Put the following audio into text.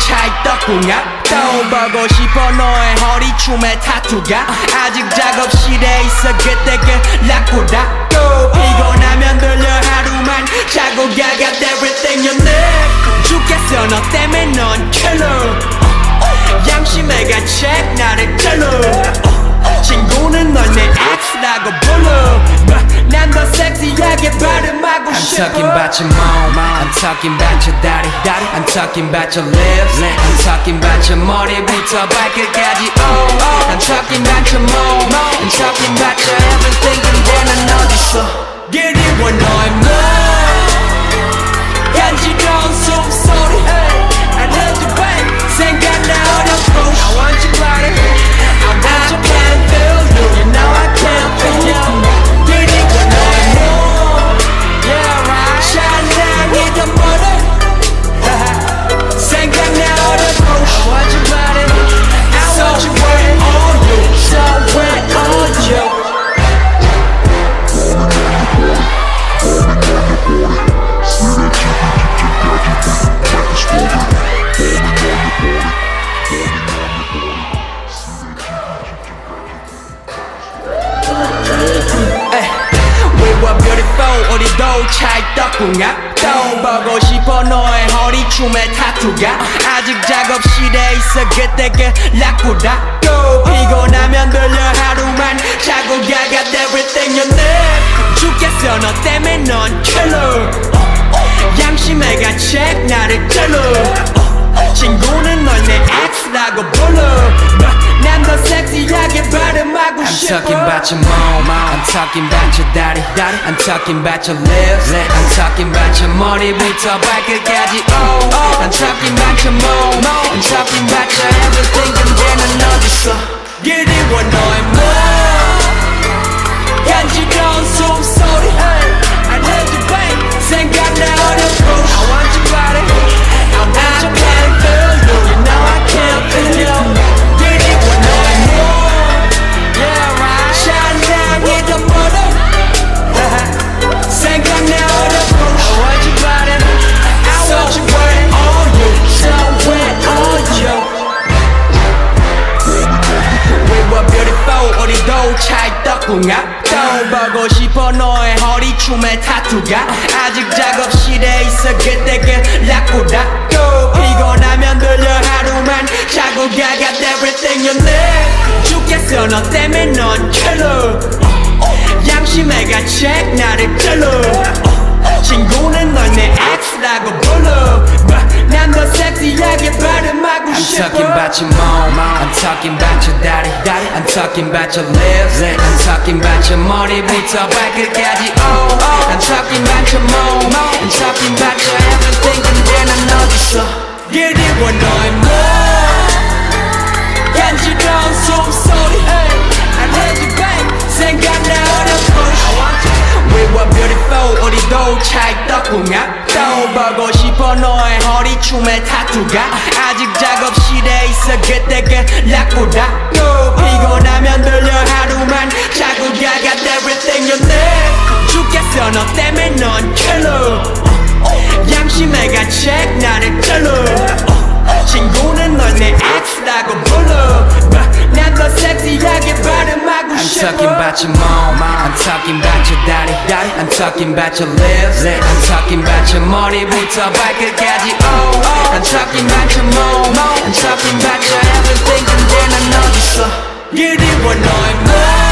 찰떡궁합 떠보고 싶어 너의 허리춤에 타투가? 아직 작업실에 있어 그때 그 라쿠다? 또 피곤하면 들려 하루만 자고 got everything you need. 죽겠어 너 때문에 넌 killer 양심의 책 나를 쩔러 친구는 널내 X라고 불러. 난더 섹시하게 발음하고 I'm 싶어. talking about your mom, I'm talking about your daddy, daddy. I'm talking about your lips, I'm talking about your 머리부터 발끝까지. Oh, oh. I'm talking about your mom, 우리도 찰떡궁합 떠보고 싶어 너의 허리춤에 타투가? 아직 작업실에 있어 그때 그 라쿠다. 또 피곤하면 들려 하루만 자고 got everything you need. 죽겠어 너 때문에 넌 talking about your daddy, daddy. I'm talking about your lips, I'm talking about your 머리부터 발끝까지. Oh, oh. I'm talking about your mom, I'm talking about your everything. 근데 난 어딨어? 그리워 너의 몸 찰떡궁합 떠보고 싶어 너의 허리춤에 타투가. 아직 작업실에 있어 그때 그 라쿠다. 또 피곤하면 들려 하루만 자고 got everything you need. 죽겠어 너 때문에 넌 killer 양심의 가책 나를 쩔러 친구는 널내 X라고 불러. 난더 섹시하게 발음하고 talking about your mom, I'm talking about your daddy, daddy. I'm talking about your lips, I'm talking about your 머리부터 발끝까지. Oh, oh. I'm talking about your mom, I'm talking about your everything. 근데 난 어딨어? 그리워 너의 몸 간지러운 숨소리 I love you babe 생각나 어렵고 I want you We were beautiful 우리도 찰떡궁합 떠보고 싶어 너의 허리춤에 타투가 아직 작업실에 있어 그때 그 라쿠다. 또 피곤하면 들려 하루만 자고 got everything you need. 죽겠어 너 때문에 넌 killer 양심의 가책 나를 쩔러. 친구는 널내 X라고 불러. 난더 섹시하게 발음하고 I'm 싶어. talking about your mom, I'm talking about your lips, I'm talking about your 머리부터 발끝까지. Oh, oh. I'm talking about your mom, I'm talking about your everything. 근데 난 어딨어? 그리워 너의 몸